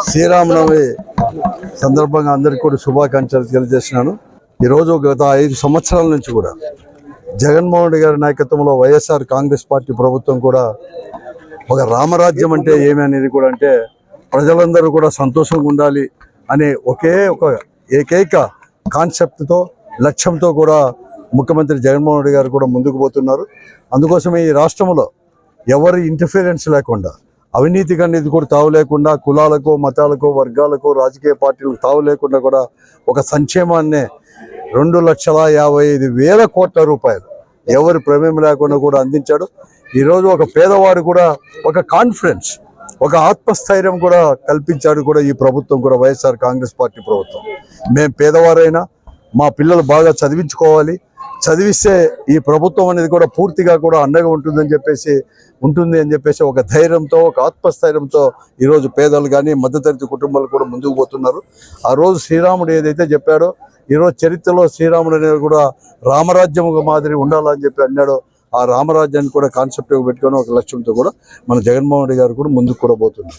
శ్రీరామనవమి సందర్భంగా అందరికీ కూడా శుభాకాంక్షలు తెలియజేసినాను ఈరోజు గత ఐదు సంవత్సరాల నుంచి కూడా జగన్మోహన్ రెడ్డి గారి నాయకత్వంలో వైఎస్ఆర్ కాంగ్రెస్ పార్టీ ప్రభుత్వం కూడా ఒక రామరాజ్యం అంటే ఏమి అనేది కూడా అంటే ప్రజలందరూ కూడా సంతోషంగా ఉండాలి అనే ఒకే ఒక ఏకైక కాన్సెప్ట్తో లక్ష్యంతో కూడా ముఖ్యమంత్రి జగన్మోహన్ రెడ్డి గారు కూడా ముందుకు పోతున్నారు. అందుకోసమే ఈ రాష్ట్రంలో ఎవరి ఇంటర్ఫీరెన్స్ లేకుండా అవినీతికి అనేది కూడా తావు లేకుండా కులాలకు మతాలకు వర్గాలకు రాజకీయ పార్టీలకు తావు లేకుండా కూడా ఒక సంక్షేమాన్ని రెండు లక్షల యాభై ఐదు వేల కోట్ల రూపాయలు ఎవరి ప్రమేయం లేకుండా కూడా అందించాడు. ఈరోజు ఒక పేదవాడు కూడా ఒక కాన్ఫిడెన్స్ ఒక ఆత్మస్థైర్యం కూడా కల్పించాడు కూడా ఈ ప్రభుత్వం కూడా వైఎస్ఆర్ కాంగ్రెస్ పార్టీ ప్రభుత్వం. మేము పేదవారైనా మా పిల్లలు బాగా చదివించుకోవాలి చదివిస్తే ఈ ప్రభుత్వం అనేది కూడా పూర్తిగా కూడా అండగా ఉంటుందని చెప్పేసి ఉంటుంది అని చెప్పేసి ఒక ధైర్యంతో ఒక ఆత్మస్థైర్యంతో ఈరోజు పేదలు కానీ మధ్యతరగతి కుటుంబాలు కూడా ముందుకు పోతున్నారు. ఆ రోజు శ్రీరాముడు ఏదైతే చెప్పాడో ఈరోజు చరిత్రలో శ్రీరాముడు అనేది కూడా రామరాజ్యం ఒక మాదిరి ఉండాలని చెప్పి అన్నాడో ఆ రామరాజ్యాన్ని కూడా కాన్సెప్ట్ పెట్టుకొని ఒక లక్ష్యంతో కూడా మన జగన్మోహన్ రెడ్డి గారు కూడా ముందుకు కూడా పోతున్నారు.